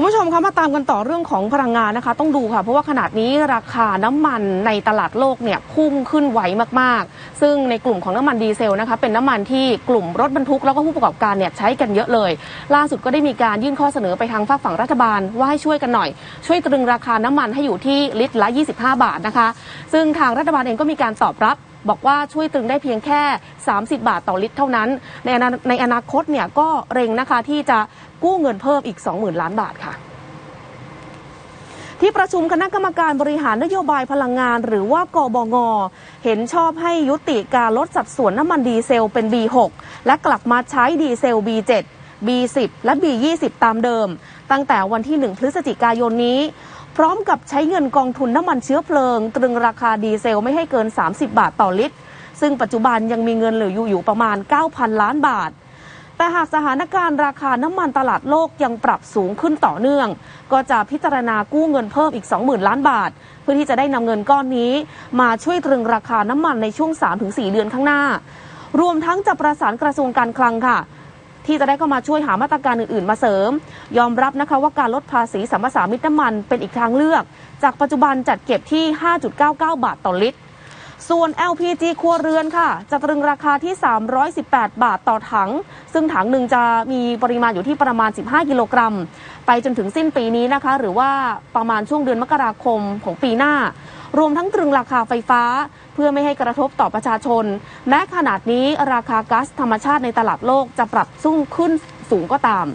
คุณผู้ชมคะมาตามกันต่อเรื่องของพลังงานนะคะ ต้องดูค่ะ เพราะว่าขนาดนี้ราคาน้ำมันในตลาดโลกเนี่ยพุ่งขึ้นไวมากๆ ซึ่งในกลุ่มของน้ำมันดีเซลนะคะ เป็นน้ำมันที่กลุ่มรถบรรทุกแล้วก็ผู้ประกอบการเนี่ยใช้กันเยอะเลย ล่าสุดก็ได้มีการยื่นข้อเสนอไปทางฝากฝั่งรัฐบาลว่าให้ช่วยกันหน่อย ช่วยตรึงราคาน้ำมันให้อยู่ที่ลิตรละ 25 บาทนะคะ ซึ่งทางรัฐบาลเองก็มีการตอบรับ บอกว่าช่วยตรึงได้เพียงแค่ 30 บาทต่อลิตรเท่านั้น ในอนาในอนาคตเนี่ยก็เร็งนะคะที่จะกู้เงินเพิ่มอีก 20,000 ล้านบาทค่ะที่ประชุมคณะกรรมการบริหารนโยบายพลังงาน หรือว่ากบง เห็นชอบให้ยุติการลดสัดส่วนน้ำมันดีเซลเป็น B6 และกลับมาใช้ดีเซล B7 B10 และ B20 ตามเดิม ตั้งแต่วันที่ 1 พฤศจิกายนนี้ พร้อมกับใช้เงินกองทุนน้ำมันเชื้อเพลิง ตรึงราคาดีเซลไม่ให้เกิน 30 บาทต่อลิตร ซึ่งปัจจุบันยังมีเงินเหลืออยู่อยู่ประมาณ 9,000 ล้านบาท แต่หากสถานการณ์ราคาน้ำมันตลาดโลกยังปรับสูงขึ้นต่อเนื่อง ก็จะพิจารณากู้เงินเพิ่มอีก 20,000 ล้านบาท เพื่อที่จะได้นำเงินก้อนนี้ มาช่วยตรึงราคาน้ำมันในช่วง 3-4 เดือนข้างหน้ารวมทั้งจะประสานกระทรวงการคลังค่ะ ที่จะได้เข้ามาช่วยหามาตรการอื่นๆ มาเสริม ยอมรับนะคะว่าการลดภาษีสัมปทานมิตรน้ำมันเป็นอีกทางเลือก จากปัจจุบันจัดเก็บที่ 5.99 บาทต่อลิตร ส่วน LPG ครัวเรือนค่ะจะตรึงราคาที่ 318 บาทต่อถัง ซึ่งถังหนึ่งจะมีปริมาณอยู่ที่ประมาณ 15 กิโลกรัม ไปจนถึงสิ้นปีนี้นะคะ หรือว่าประมาณช่วงเดือนมกราคมของปีหน้า รวมทั้งตรึงราคาไฟฟ้า เพื่อไม่ให้กระทบต่อประชาชน แม้ขนาดนี้ราคาก๊าซธรรมชาติในตลาดโลกจะปรับสูงขึ้นสูงก็ตาม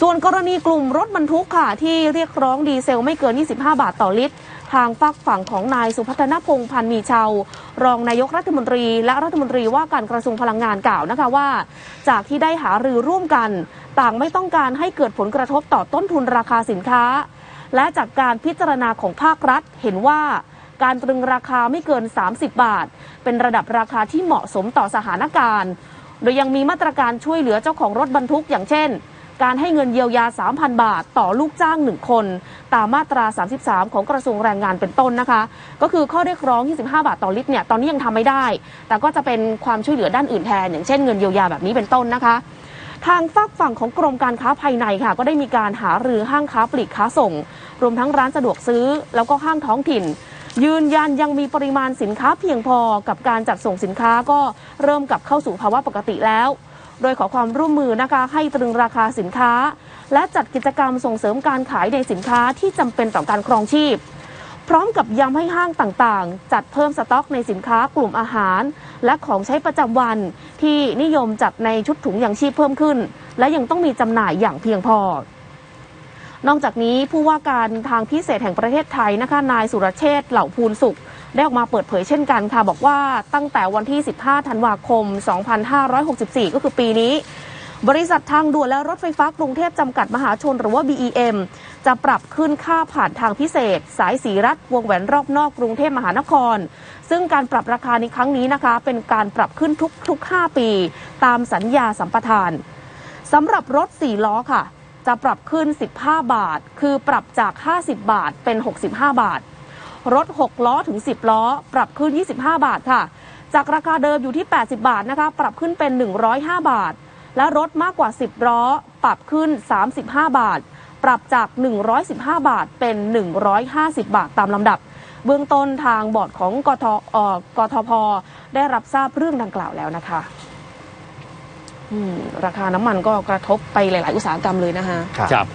ส่วนกรณีกลุ่มรถบรรทุกค่ะ ที่เรียกร้องดีเซลไม่เกิน 25 บาทต่อลิตร ทางฝักฝั่งของนายสุพัฒนพงพันธ์มีเชาวรองนายกรัฐมนตรี และรัฐมนตรีว่าการกระทรวงพลังงานกล่าวนะคะว่า จากที่ได้หารือร่วมกัน ต่างไม่ต้องการให้เกิดผลกระทบต่อต้นทุนราคาสินค้า และจากการพิจารณาของภาครัฐเห็นว่าการตรึงราคาไม่เกิน 30 บาท เป็นระดับราคาที่เหมาะสมต่อสถานการณ์ โดยยังมีมาตรการช่วยเหลือเจ้าของรถบรรทุกอย่างเช่น การให้เงินเยียวยา 3,000 บาท ต่อลูกจ้าง 1 คน ตามมาตรา 33 ของกระทรวงแรงงานเป็นต้นนะคะ ก็คือข้อเรียกร้อง 25 บาทต่อลิตรเนี่ย ตอนนี้ยังทำไม่ได้ แต่ก็จะเป็นความช่วยเหลือด้านอื่นแทน อย่างเช่นเงินเยียวยาแบบนี้เป็นต้นนะคะ ทางฝักฝั่งของกรมการค้าภายในค่ะ ก็ได้มีการหารือห้างค้าปลีกค้าส่ง รวมทั้งร้านสะดวกซื้อ แล้วก็ห้างท้องถิ่น ยืนยันยังมีปริมาณสินค้าเพียงพอกับการจัดส่งสินค้าก็เริ่มกลับเข้าสู่ภาวะปกติแล้ว โดยขอความร่วมมือนะคะให้ตรึงราคาสินค้า และจัดกิจกรรมส่งเสริมการขายในสินค้าที่จำเป็นต่อการครองชีพ พร้อมกับย้ำให้ห้างต่างๆ จัดเพิ่มสต็อกในสินค้ากลุ่มอาหาร และของใช้ประจำวันที่นิยมจัดในชุดถุงยางชีพเพิ่มขึ้น และยังต้องมีจำหน่ายอย่างเพียงพอนอกจากนี้ผู้ว่าการทางพิเศษแห่งประเทศไทยนะคะนายสุรเชษฐ์เหล่าภูลสุข ได้ออกมาเปิดเผยเช่นกันค่ะ บอกว่าตั้งแต่วันที่ 15 ธันวาคม 2564 ก็คือปีนี้ บริษัททางด่วนและรถไฟฟ้ากรุงเทพจำกัดมหาชนหรือว่า BEM จะปรับขึ้นค่าผ่านทางพิเศษ สายสีรัฐวงแหวนรอบนอกกรุงเทพมหานคร ซึ่งการปรับราคาในครั้งนี้นะคะ เป็นการปรับขึ้นทุกๆ 5 ปี ตามสัญญาสัมปทานสำหรับรถ4ล้อค่ะ จะปรับขึ้น 15 บาท คือปรับจาก 50 บาทเป็น 65 บาท รถ 6 ล้อถึง 10 ล้อ ปรับขึ้น 25 บาทค่ะ จากราคาเดิมอยู่ที่ 80 บาทนะคะ ปรับขึ้นเป็น 105 บาท และรถมากกว่า 10ล้อปรับขึ้น 35 บาท ปรับจาก 115 บาทเป็น 150 บาทตามลำดับ เบื้องต้นทางบอร์ดของกทออกทพได้รับทราบเรื่องดังกล่าวแล้วนะคะราคาน้ำมันก็กระทบไปหลาย ๆ อุตสาหกรรมเลยนะคะครับ